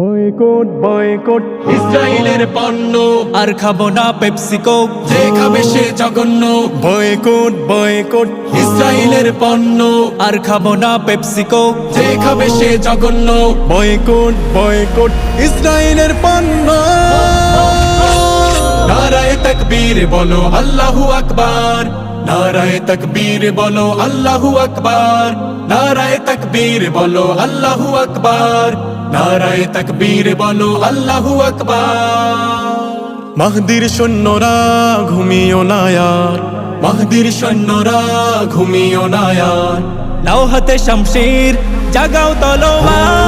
Boycott boycott. ইসরায়েলের পণ্য আর খাব না পেপসিকো। যে খাবে সে জঘন্য। Boycott boycott. ইসরায়েলের পণ্য আর খাব না পেপসিকো। যে খাবে সে জঘন্য। Boycott boycott. ইসরায়েলের পণ্য। নারায় তকবীর বলো আল্লাহু আকবার। নারায় তকবীর বলো আল্লাহু আকবার নারায় তকবীর বলো আল্লাহু আকবার নারায় তকবীর বলো আল্লাহু আকবার। মাহদির সৈন্যরা ঘুমিও না আর মাহদির সৈন্যরা ঘুমিও না আর নাও হাতে শামশির জাগাও তলোয়ার।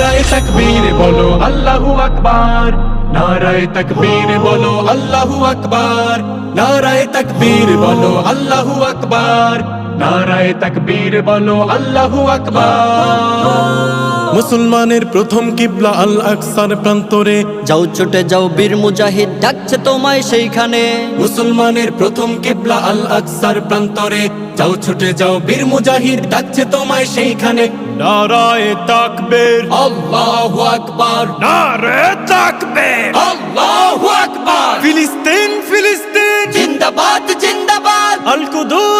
নারায় তকবীর বলো, আল্লাহু আকবার। নারায় তকবীর বলো, আল্লাহু আকবার। নারায় তকবীর বলো, আল্লাহু আকবার। নারায় তকবীর বলো, আল্লাহু আকবার। মুসলমানের প্রথম কিবলা আল আকসার প্রান্তরে। যাও ছুটে যাও বীর মুজাহিদ ডাকছে তোমায় সেইখানে। মুসলমানের প্রথম কিবলা আল আকসার প্রান্তরে। যাও ছুটে যাও বীর মুজাহিদ ডাকছে তোমায় সেইখানে। নারায় তাকবীর। আল্লাহু আকবার। নারে তাকবীর। আল্লাহু আকবার। ফিলিস্তিন ফিলিস্তিন। জিন্দাবাদ জিন্দাবাদ। আল কুদুস আল কুদুস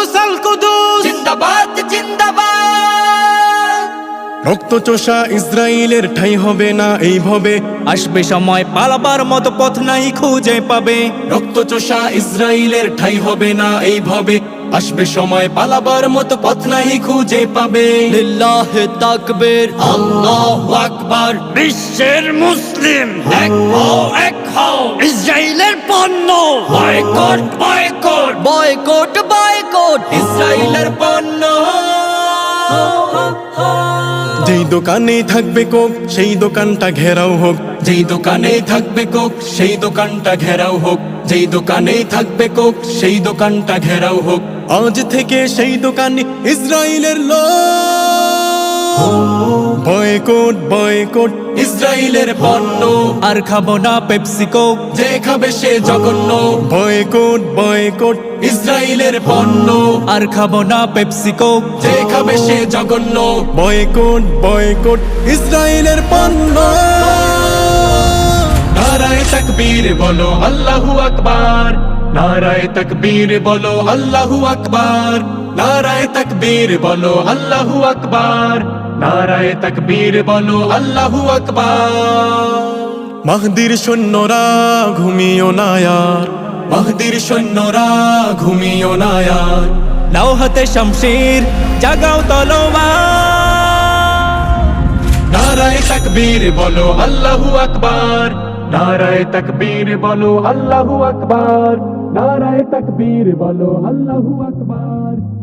রক্তচোষা ইসরায়েলের ঠাই হবে না এইভাবে আসবে সময় পালাবার মতো পথ নাই খুঁজে পাবে। রক্তচোষা ইসরায়েলের ঠাই হবে না এইভাবে আসবে সময় পালাবার মতো পথ নাই খুঁজে পাবে। লিল্লাহে তাকবীর। আল্লাহু আকবার। বিশ্বের মুসলিম। এক হও এক হও। ইসরায়েলের পণ্য। Boycott boycott. Boycott boycott. ইসরায়েলের পণ্য। যেই দোকানে থাকবে কোক, সেই দোকানটা ঘেরাও হোক। যেই দোকানে থাকবে কোক, সেই দোকানটা ঘেরাও হোক। যেই দোকানে থাকবে কোক, সেই দোকানটা ঘেরাও হোক। আজ থেকে সেই দোকানে ইসরায়েলের লোক। Boycott boycott. ইসরায়েলের পণ্য। আর খাব না পেপসিকো। যে খাবে সে জঘন্য। Boycott boycott. ইসরায়েলের পণ্য। আর খাব না পেপসিকো। যে খাবে সে জঘন্য। Boycott boycott. ইসরায়েলের পণ্য। নারায় তকবীর বলো আল্লাহু আকবার। নারায় তকবীর বলো আল্লাহু আকবার। নারায় তকবীর বলো আল্লাহু আকবার। নারায় তকবীর বলো আল্লাহু আকবার। মাহদির সৈন্যরা ঘুমিও না আর মাহদির সৈন্যরা ঘুমিও না আর নাও হাতে শামশির জাগাও তলোয়ার। নারায় তকবীর বলো আল্লাহু আকবার। নারায় তকবীর বলো আল্লাহু আকবার। নারায় তকবীর বলো আল্লাহু আকবার।